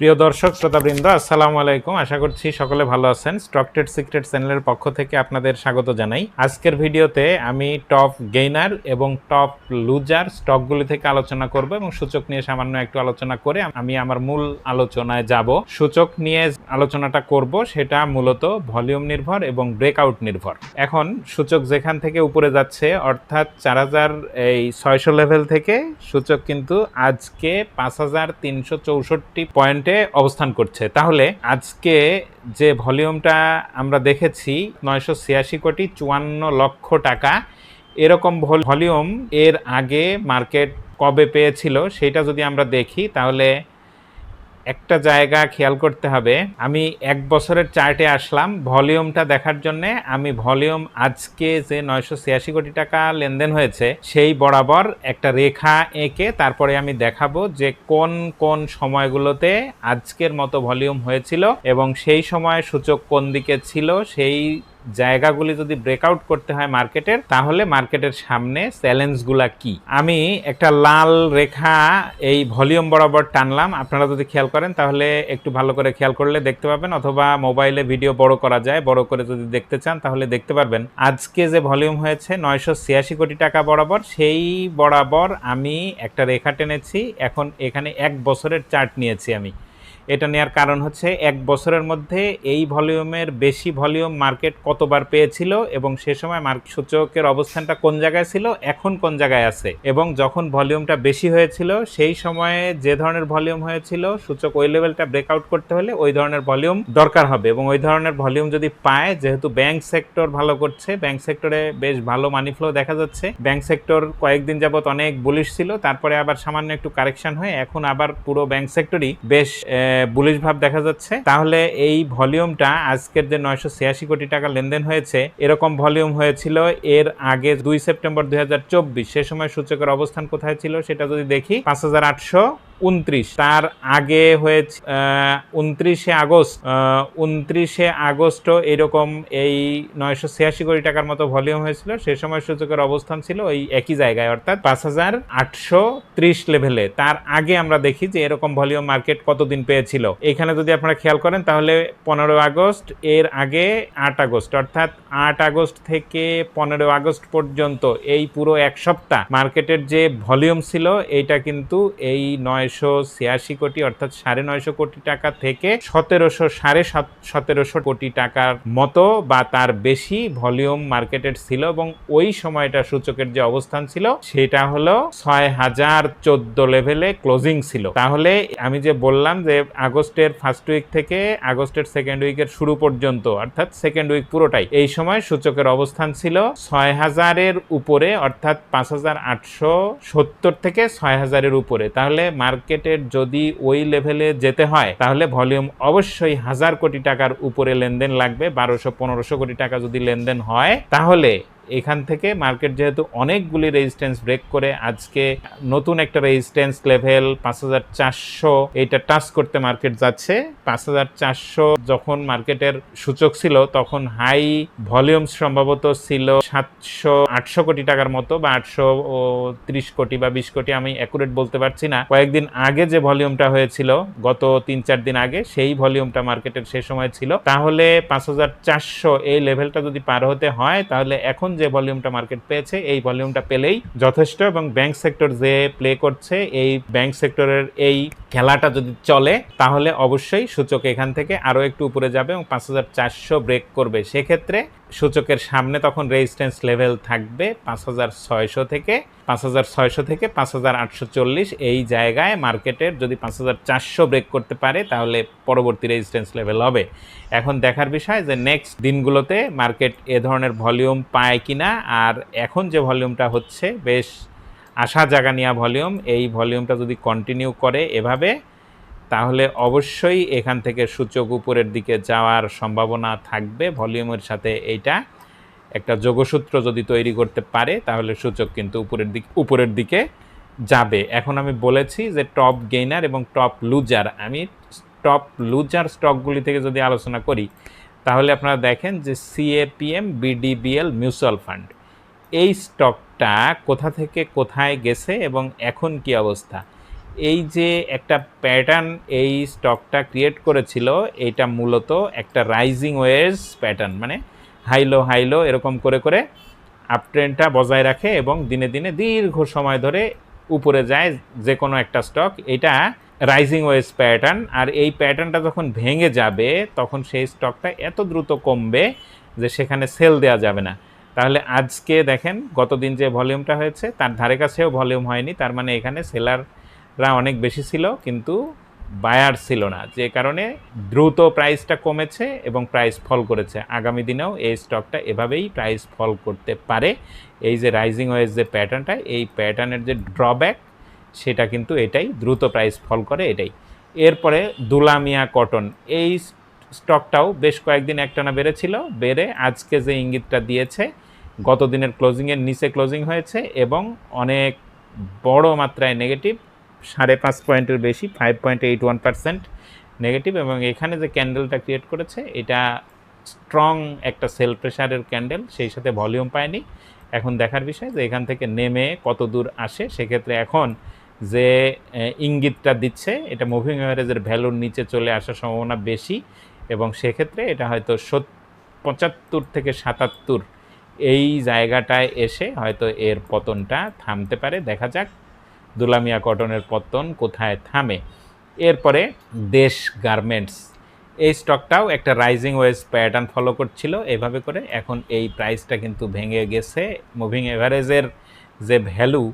প্রিয় দর্শক, শ্রোতাবৃন্দ, আসসালামু আলাইকুম। আশা করছি সকলে ভালো আছেন। স্টকটেড সিক্রেট চ্যানেলের পক্ষ থেকে আপনাদের স্বাগত জানাই। আজকের ভিডিওতে আমি টপ গেইনার এবং টপ লুজার স্টকগুলি থেকে আলোচনা করব এবং সূচক নিয়ে সামান্য একটু আলোচনা করে আমি আমার মূল আলোচনায় যাব। সূচক নিয়ে আলোচনাটা করব সেটা মূলত ভলিউম নির্ভর এবং ব্রেকআউট নির্ভর। এখন সূচক যেখান থেকে উপরে যাচ্ছে, অর্থাৎ চার হাজার এই ছয়শো লেভেল থেকে, সূচক কিন্তু আজকে পাঁচ হাজার তিনশো চৌষট্টি পয়েন্টে অবস্থান করছে। তাহলে আজকে যে ভলিউমটা আমরা দেখেছি, নয়শো ছিয়াশি কোটি চুয়ান্ন লক্ষ টাকা, এরকম ভল- ভলিউম এর আগে মার্কেট কবে পেয়েছিল, সেটা যদি আমরা দেখি, তাহলে একটা জায়গা খেয়াল করতে হবে। আমি এক বছরের চার্টে আসলাম। ভলিউমটা দেখার জন্য আমি ভলিউম আজকে যে নয়শো ছিয়াশি কোটি টাকা লেনদেন হয়েছে, সেই বরাবর একটা রেখা এঁকে তারপরে আমি দেখাবো যে কোন কোন সময়গুলোতে আজকের মতো ভলিউম হয়েছিল এবং সেই সময় সূচক কোন দিকে ছিল, সেই জায়গাগুলি যদি ব্রেকআউট করতে হয় মার্কেটের তাহলে মার্কেটের সামনে চ্যালেঞ্জগুলা কি? আমি একটা লাল রেখা এই ভলিউম বরাবর টানলাম। আপনারা যদি খেয়াল করেন, তাহলে একটু ভালো করে খেয়াল করলে দেখতে পাবেন, অথবা মোবাইলে ভিডিও বড় করা যায়, বড় করে যদি দেখতে চান, তাহলে দেখতে পারবেন। আজকে যে ভলিউম হয়েছে নয়শো ছিয়াশি কোটি টাকা বরাবর, সেই বরাবর আমি একটা রেখা টেনেছি। এখন এখানে এক বছরের চার্ট নিয়েছি আমি। এটা নেওয়ার কারণ হচ্ছে এক বছরের মধ্যে এই ভলিউমের বেশি ভলিউম মার্কেট কতবার পেয়েছিল এবং সে সময় মার্কেট সূচকের অবস্থানটা কোন জায়গায় ছিল, এখন কোন জায়গায় আছে? এবং যখন ভলিউমটা বেশি হয়েছিল, সেই সময়ে যে ধরনের ভলিউম হয়েছিল, সূচক ওই লেভেলটা ব্রেকআউট করতে হলে ওই ধরনের ভলিউম দরকার হবে এবং ওই ধরনের ভলিউম যদি পায়, যেহেতু ব্যাংক সেক্টর ভালো করছে ব্যাংক সেক্টরে বেশ ভালো মানি ফ্লো দেখা যাচ্ছে। ব্যাংক সেক্টর কয়েকদিন যাবত অনেক বুলিশ ছিল, তারপরে আবার সামান্য একটু কারেকশন হয়ে এখন আবার পুরো ব্যাংক সেক্টরই বেশ বুলিশ ভাব দেখা যাচ্ছে। তাহলে এই ভলিউমটা আজকের যে নয়শো ছিয়াশি কোটি টাকা লেনদেন হয়েছে, এরকম ভলিউম হয়েছিল এর আগে দুই সেপ্টেম্বর দুই হাজার চব্বিশ। সে সময় সূচকের অবস্থান কোথায় ছিল সেটা যদি দেখি, পাঁচ হাজার আটশো উনত্রিশ। তার আগে হয়েছে উনত্রিশে আগস্ট উনত্রিশে আগস্টও এরকম এই নয়শো ছিয়াশি কোটি টাকার মতো ভলিউম হয়েছিল। সে সময় সূচকের অবস্থান ছিল ওই একই জায়গায়, অর্থাৎ পাঁচ হাজার আটশো ত্রিশ লেভেলে। তার আগে আমরা দেখি যে এরকম ভলিউম মার্কেট কতদিন পেয়েছিল। এখানে যদি আপনারা খেয়াল করেন তাহলে পনেরো আগস্ট, এর আগে আট আগস্ট, অর্থাৎ আট আগস্ট থেকে পনেরো আগস্ট পর্যন্ত এই পুরো এক সপ্তাহ মার্কেটের যে ভলিউম ছিল, এইটা কিন্তু এই নয়শো ছিয়াশি কোটি অর্থাৎ সাড়ে নয়শো কোটি টাকা থেকে সতেরোশো সাড়ে সাত- সতেরোশো কোটি টাকার মতো বা তার বেশি ভলিউম মার্কেটের ছিল এবং ওই সময়টা সূচকের যে অবস্থান ছিল, সেটা হলো ছয় হাজার চোদ্দ লেভেলে ক্লোজিং ছিল। তাহলে আমি যে বললাম যে আগস্টের ফার্স্ট উইক থেকে আগস্টের সেকেন্ড উইকের শুরু পর্যন্ত, অর্থাৎ সেকেন্ড উইক পুরোটাই, এই সময় সূচকের অবস্থান ছিল ছয় হাজারের উপরে, অর্থাৎ পাঁচ হাজার আটশো সত্তর থেকে ছয় হাজারের উপরে। তাহলে মার্কেটের যদি ওই লেভেলে যেতে হয়, তাহলে ভলিউম অবশ্যই হাজার কোটি টাকার উপরে লেনদেন লাগবে। বারোশো, পনেরোশো কোটি টাকা যদি লেনদেন হয়, তাহলে এখান থেকে মার্কেট যেহেতু অনেকগুলি রেজিস্ট্যান্স ব্রেক করে, আজকে নতুন একটা রেজিস্ট্যান্স লেভেল পাঁচ হাজার চারশো, এইটা টাচ করতে মার্কেট যাচ্ছে। পাঁচ হাজার চারশো যখন মার্কেটের সূচক ছিল, তখন হাই ভলিউম সম্ভবত ছিল সাতশো, আটশো কোটি টাকার মতো বা আটশো ত্রিশ কোটি বা বিশ কোটি, আমি অ্যাকুরেট বলতে পারছি না। কয়েকদিন আগে যে ভলিউমটা হয়েছিল, গত তিন, চার দিন আগে, সেই ভলিউমটা মার্কেটের সে সময় ছিল। তাহলে পাঁচ হাজার চারশো এই লেভেলটা যদি পার হতে হয়, তাহলে এখন যে ভলিউমটা মার্কেট পেয়েছে, এই ভলিউমটা পেলেই যথেষ্ট এবং ব্যাংক সেক্টর যে প্লে করছে, এই ব্যাংক সেক্টরের এই খেলাটা যদি চলে, তাহলে অবশ্যই সূচক এখান থেকে আরও একটু উপরে যাবে এবং পাঁচ হাজার চারশো ব্রেক করবে। সেক্ষেত্রে সূচকের সামনে তখন রেজিস্ট্যান্স লেভেল থাকবে পাঁচ হাজার ছয়শো থেকে, পাঁচ হাজার ছয়শো থেকে পাঁচ হাজার আটশো চল্লিশ। এই জায়গায় মার্কেটের যদি পাঁচ হাজার চারশো ব্রেক করতে পারে, তাহলে পরবর্তী রেজিস্ট্যান্স লেভেল হবে। এখন দেখার বিষয় যে নেক্সট দিনগুলোতে মার্কেট এ ধরনের ভলিউম পায় কিনা, আর এখন যে ভলিউমটা হচ্ছে, বেশ আশা জাগা নেওয়া ভলিউম এই ভলিউমটা যদি কন্টিনিউ করে এভাবে তাহলে অবশ্যই এখান থেকে সূচক উপরের দিকে যাওয়ার সম্ভাবনা থাকবে। ভলিউমের সাথে এইটা একটা যোগসূত্র যদি তৈরি করতে পারে, তাহলে সূচক কিন্তু উপরের দিক উপরের দিকে যাবে। এখন আমি বলেছি যে টপ গেইনার এবং টপ লুজার। আমি টপ লুজার স্টকগুলি থেকে যদি আলোচনা করি, তাহলে আপনারা দেখেন যে সিএপিএম, বিডিবিএল, মিউচুয়াল ফান্ড, এই স্টকটা কোথা থেকে কোথায় গেছে এবং এখন কি অবস্থা? এই যে একটা প্যাটার্ন এই স্টকটা ক্রিয়েট করেছিল এটা মূলত একটা রাইজিং ওয়েজ প্যাটার্ন মানে হাইলো হাইলো এরকম করে করে আপ ট্রেন্ডটা বজায় রাখে এবং দিনে দিনে দীর্ঘ সময় ধরে উপরে যায় যে কোনো একটা স্টক এটা রাইজিং ওয়েজ প্যাটার্ন আর এই প্যাটার্নটা যখন ভেঙে যাবে, তখন সেই স্টকটা এত দ্রুত কমবে যে সেখানে সেল দেওয়া যাবে না। তাহলে আজকে দেখেন, গতদিন যে ভলিউমটা হয়েছে, তার ধারে কাছেও ভলিউম হয়নি, তার মানে এখানে সেলাররা অনেক বেশি ছিল, কিন্তু বায়ার ছিল না। যে কারণে দ্রুত প্রাইসটা কমেছে এবং প্রাইস ফল করেছে। আগামী দিনেও এই স্টকটা এভাবেই প্রাইস ফল করতে পারে। এই যে রাইজিং ওয়েজ যে প্যাটার্নটা এই প্যাটার্নের যে ড্রব্যাক সেটা কিন্তু এটাই দ্রুত প্রাইস ফল করে এটাই। এরপরে দুলামিয়া কটন এই স্টকটাও বেশ কয়েকদিন একটানা বেড়েছিল, বেড়ে আজকে যে ইঙ্গিতটা দিয়েছে, গত দিনের ক্লোজিংয়ের নিচে ক্লোজিং হয়েছে এবং অনেক বড় মাত্রায় নেগেটিভ সাড়ে পাঁচ পয়েন্টের বেশি five point eight one percent negative এবং এখানে যে ক্যান্ডেলটা ক্রিয়েট করেছে, এটা স্ট্রং একটা সেল প্রেশারের ক্যান্ডেল সেই সাথে ভলিউম পায়নি। এখন দেখার বিষয় যে এখান থেকে নেমে কত দূর আসে, সেক্ষেত্রে এখন যে ইঙ্গিতটা দিচ্ছে, এটা মুভিং অ্যাভারেজের ভ্যালুর নিচে চলে আসার সম্ভাবনা বেশি এবং সেক্ষেত্রে এটা হয়তো সত পঁচাত্তর থেকে সাতাত্তর এই জায়গাটায় এসে হয়তো এর পতনটা থামতে পারে। দেখা যাক দুলামিয়া কটনের পত্তন কোথায় থামে? এরপরে দেশ গার্মেন্টস এই স্টকটাও একটা রাইজিং ওয়েজ প্যাটার্ন ফলো করছিল। এভাবে করে এখন এই প্রাইসটা কিন্তু ভেঙে গেছে। মুভিং এভারেজের যে ভ্যালু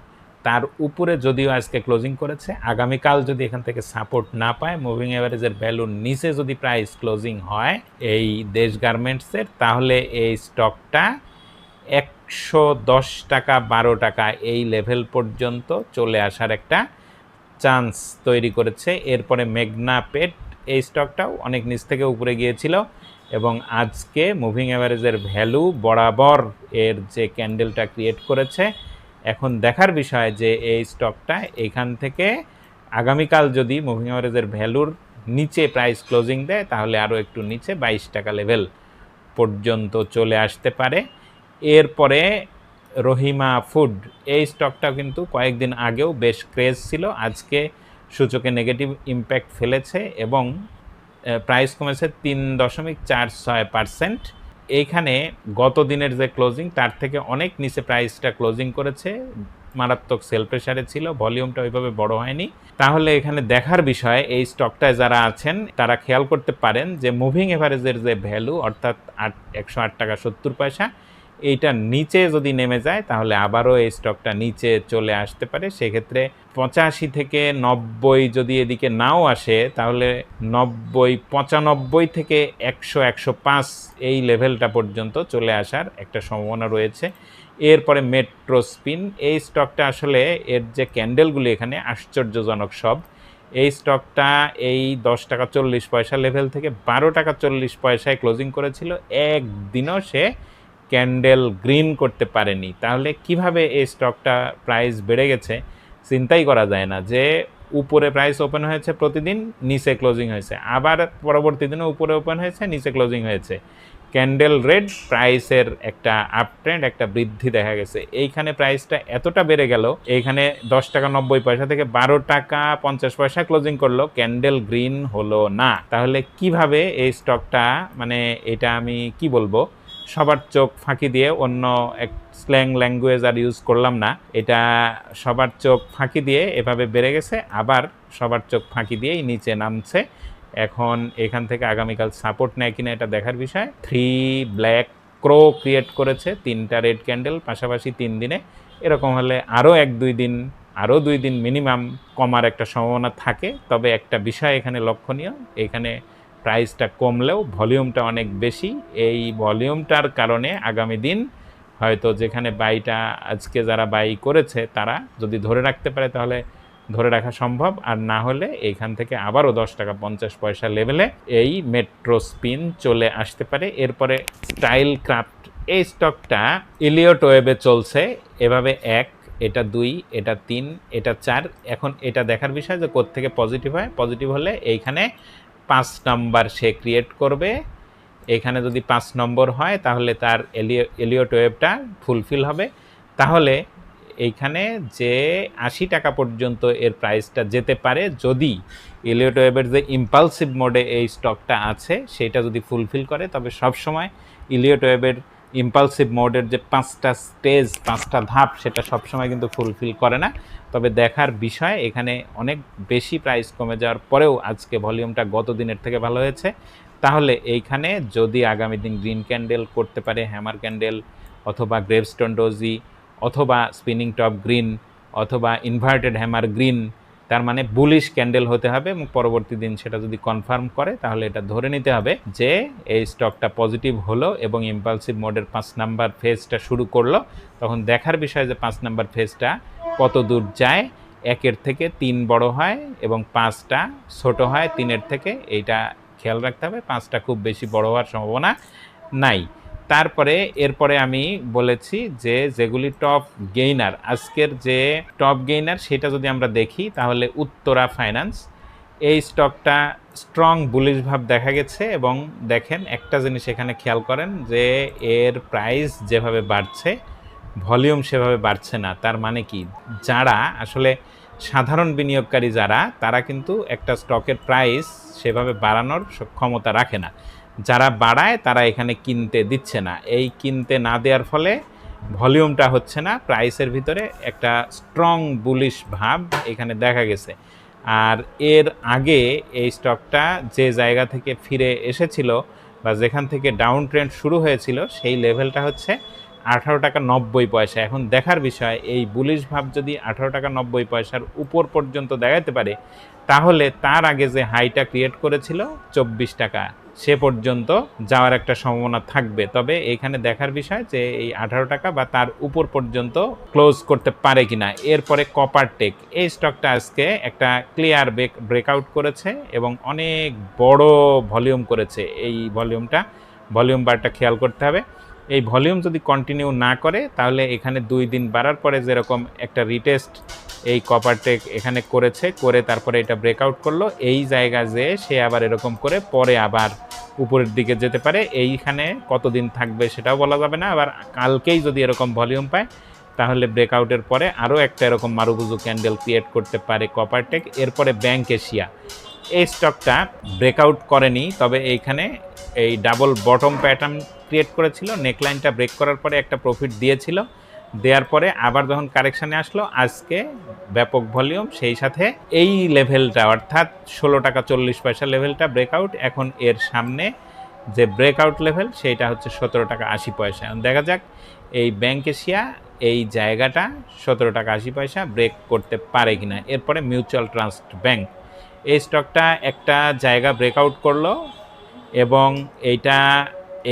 তার উপরে যদিও আজকে ক্লোজিং করেছে, আগামীকাল যদি এখান থেকে সাপোর্ট না পায় মুভিং এভারেজের ভ্যালুর নিচে যদি প্রাইস ক্লোজিং হয় এই দেশ গার্মেন্টসের তাহলে এই স্টকটা একশো দশ টাকা, বারো টাকা এই লেভেল পর্যন্ত চলে আসার একটা চান্স তৈরি করেছে। এরপরে মেঘনা পেট এই স্টকটাও অনেক নিচ থেকে উপরে গিয়েছিল এবং আজকে মুভিং অ্যাভারেজের ভ্যালু বরাবর এর যে ক্যান্ডেলটা ক্রিয়েট করেছে। এখন দেখার বিষয় যে এই স্টকটা এখান থেকে আগামীকাল যদি মুভিং অ্যাভারেজের ভ্যালুর নিচে প্রাইস ক্লোজিং দেয়, তাহলে আরও একটু নিচে বাইশ টাকা লেভেল পর্যন্ত চলে আসতে পারে। এরপরে রহিমা ফুড, এই স্টকটা কিন্তু কয়েকদিন আগেও বেশ ক্রেজ ছিল। আজকে সূচকে নেগেটিভ ইম্প্যাক্ট ফেলেছে এবং প্রাইস কমেছে তিন দশমিক চার ছয় পার্সেন্ট এইখানে গত দিনের যে ক্লোজিং তার থেকে অনেক নিচে প্রাইসটা ক্লোজিং করেছে। মারাত্মক সেল প্রেশারে ছিল ভলিউমটা ওইভাবে বড় হয়নি। তাহলে এখানে দেখার বিষয়, এই স্টকটায় যারা আছেন, তারা খেয়াল করতে পারেন যে মুভিং এভারেজের যে ভ্যালু অর্থাৎ আট, একশো আট টাকা সত্তর পয়সা এইটা নিচে যদি নেমে যায়, তাহলে আবারও এই স্টকটা নিচে চলে আসতে পারে। সেক্ষেত্রে পঁচাশি থেকে নব্বই যদি এদিকে নাও আসে, তাহলে নব্বই, পঁচানব্বই থেকে একশো একশো পাঁচ এই লেভেলটা পর্যন্ত চলে আসার একটা সম্ভাবনা রয়েছে। এরপরে মেট্রো স্পিন, এই স্টকটা আসলে এর যে ক্যান্ডেলগুলি এখানে আশ্চর্যজনক সব। এই স্টকটা এই দশ টাকা চল্লিশ পয়সা লেভেল থেকে বারো টাকা চল্লিশ পয়সায় ক্লোজিং করেছিল। একদিনও সে ক্যান্ডেল গ্রিন করতে পারেনি, তাহলে কীভাবে এই স্টকটা প্রাইস বেড়ে গেছে চিন্তাই করা যায় না যে উপরে প্রাইস ওপেন হয়েছে প্রতিদিন, নিচে ক্লোজিং হয়েছে। আবার পরবর্তী দিনে উপরে ওপেন হয়েছে, নিচে ক্লোজিং হয়েছে। ক্যান্ডেল রেড প্রাইসের একটা আপ ট্রেন্ড একটা বৃদ্ধি দেখা গেছে। এইখানে প্রাইসটা এতটা বেড়ে গেল, এইখানে দশ টাকা নব্বই পয়সা থেকে বারো টাকা পঞ্চাশ পয়সা ক্লোজিং করল, ক্যান্ডেল গ্রিন হলো না। তাহলে কীভাবে এই স্টকটা মানে এটা আমি কি বলব? সবার চোখ ফাঁকি দিয়ে অন্য এক স্ল্যাং ল্যাঙ্গুয়েজ আর ইউজ করলাম না। এটা সবার চোখ ফাঁকি দিয়ে এভাবে বেড়ে গেছে, আবার সবার চোখ ফাঁকি দিয়েই নিচে নামছে। এখন এখান থেকে আগামীকাল সাপোর্ট নেয় কিনা এটা দেখার বিষয়। থ্রি ব্ল্যাক ক্রো ক্রিয়েট করেছে, তিনটা রেড ক্যান্ডেল পাশাপাশি তিন দিনে। এরকম হলে আরও এক দুই দিন, আরও দুই দিন মিনিমাম কমার একটা সম্ভাবনা থাকে। তবে একটা বিষয় এখানে লক্ষণীয়, এখানে প্রাইসটা কমলেও ভলিউমটা অনেক বেশি। এই ভলিউমটার কারণে আগামী দিন হয়তো যেখানে বাইটা আজকে যারা বাই করেছে তারা যদি ধরে রাখতে পারে তাহলে ধরে রাখা সম্ভব। আর না হলে এইখান থেকে আবারও দশ টাকা পঞ্চাশ পয়সা লেভেলে এই মেট্রো স্পিন চলে আসতে পারে। এরপরে স্টাইল ক্রাফট, এই স্টকটা ইলিয়ট ওয়েবে চলছে। এভাবে এক, এটা দুই, এটা তিন, এটা চার। এখন এটা দেখার বিষয় যে কোত্থেকে পজিটিভ হয়। পজিটিভ হলে এইখানে পাঁচ নম্বর সে ক্রিয়েট করবে। এখানে যদি পাঁচ নম্বর হয়, তাহলে তার এলিও, এলিওট ওয়েবটা ফুলফিল হবে। তাহলে এইখানে যে আশি টাকা পর্যন্ত এর প্রাইসটা যেতে পারে, যদি এলিওট ওয়েবের যে ইম্পালসিভ মোডে এই স্টকটা আছে, সেটা যদি ফুলফিল করে, তবে সবসময় ইলিওট ওয়েবের ইম্পালসিভ মোডের যে পাঁচটা স্টেজ পাঁচটা ধাপ, সেটা সবসময় কিন্তু ফুলফিল করে না। তবে দেখার বিষয়, এখানে অনেক বেশি প্রাইস কমে যাওয়ার পরেও আজকে ভলিউমটা গত দিনের থেকে ভালো হয়েছে। তাহলে এইখানে যদি আগামী দিন গ্রিন ক্যান্ডেল করতে পারে হ্যামার ক্যান্ডেল অথবা গ্রেভস্টোন ডোজি অথবা স্পিনিং টপ গ্রিন অথবা ইনভার্টেড হ্যামার গ্রিন তার মানে বুলিশ ক্যান্ডেল হতে হবে এবং পরবর্তী দিন সেটা যদি কনফার্ম করে, তাহলে এটা ধরে নিতে হবে যে এই স্টকটা পজিটিভ হলো এবং ইম্পালসিভ মোডের পাঁচ নাম্বার ফেজটা শুরু করল। তখন দেখার বিষয় যে পাঁচ নাম্বার ফেজটা কত দূর যায়, একের থেকে তিন বড় হয় এবং পাঁচটা ছোট হয়, তিনের থেকে এইটা খেয়াল রাখতে হবে, পাঁচটা খুব বেশি বড় হওয়ার সম্ভাবনা নাই। তারপরে এরপরে আমি বলেছি যে যেগুলি টপ গেইনার আজকের যে টপ গেইনার সেটা যদি আমরা দেখি, তাহলে উত্তরা ফাইন্যান্স এই স্টকটা স্ট্রং বুলিশ ভাব দেখা গেছে এবং দেখেন একটা জিনিস এখানে খেয়াল করেন যে এর প্রাইস যেভাবে বাড়ছে ভলিউম সেভাবে বাড়ছে না। তার মানে কি? যারা আসলে সাধারণ বিনিয়োগকারী যারা, তারা কিন্তু একটা স্টকের প্রাইস সেভাবে বাড়ানোর ক্ষমতা রাখে না। যারা বাড়ায় তারা এখানে কিনতে দিচ্ছে না। এই কিনতে না দেওয়ার ফলে ভলিউমটা হচ্ছে না, প্রাইসের ভিতরে একটা স্ট্রং বুলিশ ভাব এখানে দেখা গেছে। আর এর আগে এই স্টকটা যে জায়গা থেকে ফিরে এসেছিল বা যেখান থেকে ডাউন ট্রেন্ড শুরু হয়েছিল, সেই লেভেলটা হচ্ছে আঠারো টাকা নব্বই পয়সা। এখন দেখার বিষয়, এই বুলিশ ভাব যদি আঠারো টাকা নব্বই পয়সার উপর পর্যন্ত দেখাতে পারে, তাহলে তার আগে যে হাইটা ক্রিয়েট করেছিল, চব্বিশ টাকা। সে পর্যন্ত যাওয়ার একটা সম্ভাবনা থাকবে। তবে এখানে দেখার বিষয় যে এই আঠারো টাকা বা তার উপর পর্যন্ত ক্লোজ করতে পারে কিনা। এরপরে কপার টেক এই স্টকটা আজকে একটা ক্লিয়ার ব্রেক ব্রেকআউট করেছে এবং অনেক বড় ভলিউম করেছে। এই ভলিউমটা ভলিউম বারটা খেয়াল করতে হবে। এই ভলিউম যদি কন্টিনিউ না করে, তাহলে এখানে দুই দিন বাড়ার পরে যেরকম একটা রিটেস্ট এই কপারটেক এখানে করেছে, করে তারপরে এটা ব্রেকআউট করল, এই জায়গা যে সে আবার এরকম করে পরে আবার উপরের দিকে যেতে পারে। এইখানে কতদিন থাকবে সেটাও বলা যাবে না। আবার কালকেই যদি এরকম ভলিউম পায়, তাহলে ব্রেকআউটের পরে আরও একটা এরকম মারুবুজু ক্যান্ডেল ক্রিয়েট করতে পারে কপারটেক এরপরে ব্যাংক এশিয়া এই স্টকটা ব্রেকআউট করেনি, তবে এইখানে এই ডাবল বটম প্যাটার্ন ক্রিয়েট করেছিল নেকলাইনটা ব্রেক করার পরে একটা প্রফিট দিয়েছিল। দেওয়ার পরে আবার যখন কারেকশানে আসলো, আজকে ব্যাপক ভলিউম সেই সাথে এই লেভেলটা অর্থাৎ ষোলো টাকা চল্লিশ পয়সা লেভেলটা ব্রেকআউট এখন এর সামনে যে ব্রেকআউট লেভেল সেইটা হচ্ছে সতেরো টাকা আশি পয়সা। দেখা যাক, এই ব্যাংক এশিয়া এই জায়গাটা সতেরো টাকা আশি পয়সা ব্রেক করতে পারে কিনা। এরপরে মিউচুয়াল ট্রাস্ট ব্যাংক এই স্টকটা একটা জায়গা ব্রেকআউট করল এবং এইটা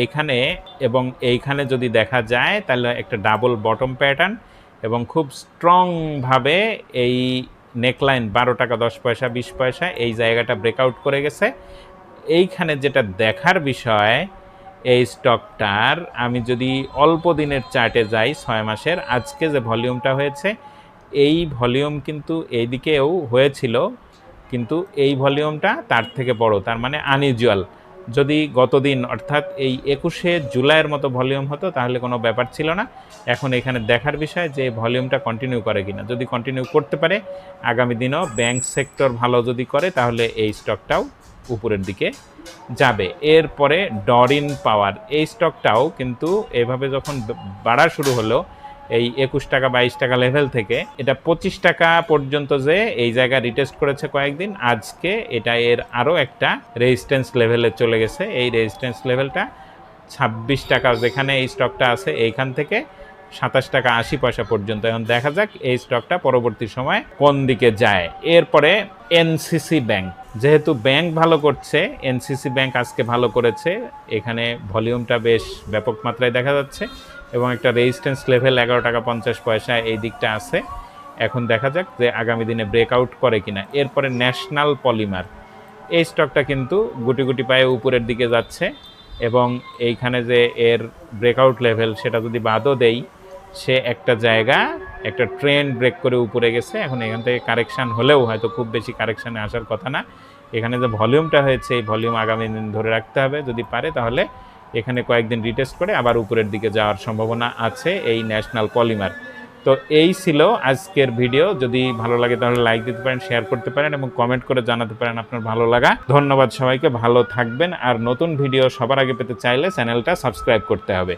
এইখানে এবং এইখানে যদি দেখা যায়, তাহলে একটা ডাবল বটম প্যাটার্ন এবং খুব স্ট্রংভাবে এই নেকলাইন বারো টাকা, দশ পয়সা, বিশ পয়সা এই জায়গাটা ব্রেকআউট করে গেছে। এইখানে যেটা দেখার বিষয়, এই স্টকটার আমি যদি অল্প দিনের চার্টে যাই ছয় মাসের, আজকে যে ভলিউমটা হয়েছে, এই ভলিউম কিন্তু এইদিকেও হয়েছিল, কিন্তু এই ভলিউমটা তার থেকে বড়, তার মানে আনইউজুয়াল যদি গতদিন, অর্থাৎ এই একুশে জুলাইয়ের মতো ভলিউম হতো, তাহলে কোনো ব্যাপার ছিল না। এখন এখানে দেখার বিষয় যে, ভলিউমটা কন্টিনিউ করে কিনা। যদি কন্টিনিউ করতে পারে, আগামী দিনও ব্যাংক সেক্টর ভালো যদি করে, তাহলে এই স্টকটাও উপরের দিকে যাবে। এরপরে ডরিন পাওয়ার এই স্টকটাও কিন্তু এভাবে যখন বাড়া শুরু হলো এই একুশ টাকা, বাইশ টাকা লেভেল থেকে, এটা পঁচিশ টাকা পর্যন্ত যে এই জায়গায় রিটেস্ট করেছে কয়েকদিন, আজকে এটা এর আরও একটা রেজিস্ট্যান্স লেভেলে চলে গেছে। এই রেজিস্ট্যান্স লেভেলটা ছাব্বিশ টাকা, যেখানে এই স্টকটা আছে, এইখান থেকে সাতাশ টাকা আশি পয়সা পর্যন্ত। এখন দেখা যাক এই স্টকটা পরবর্তী সময় কোন দিকে যায়। এরপরে এনসিসি ব্যাংক যেহেতু ব্যাংক ভালো করছে এনসিসি ব্যাংক আজকে ভালো করেছে, এখানে ভলিউমটা বেশ ব্যাপক মাত্রায় দেখা যাচ্ছে। এবং একটা রেজিস্ট্যান্স লেভেল এগারো টাকা পঞ্চাশ পয়সা এই দিকটা আছে। এখন দেখা যাক যে আগামী দিনে ব্রেকআউট করে কিনা। এরপরে ন্যাশনাল পলিমার এই স্টকটা কিন্তু গুটি গুটি পায়ে উপরের দিকে যাচ্ছে এবং এইখানে যে এর ব্রেকআউট লেভেল সেটা যদি বাদও দেই, সে একটা জায়গা, একটা ট্রেন ব্রেক করে উপরে গেছে। এখন এখান থেকে কারেকশান হলেও হয়তো খুব বেশি কারেকশানে আসার কথা না। এখানে যে ভলিউমটা হয়েছে, এই ভলিউম আগামী দিন ধরে রাখতে হবে। যদি পারে তাহলে এখানে কয়েকদিন রিটেস্ট করে আবার উপরের দিকে যাওয়ার সম্ভাবনা আছে এই ন্যাশনাল পলিমার তো এই ছিল আজকের ভিডিও যদি ভালো লাগে তাহলে লাইক দিতে পারেন শেয়ার করতে পারেন এবং কমেন্ট করে জানাতে পারেন আপনার ভালো লাগা। ধন্যবাদ সবাইকে, ভালো থাকবেন। আর নতুন ভিডিও সবার আগে পেতে চাইলে চ্যানেলটা সাবস্ক্রাইব করতে হবে।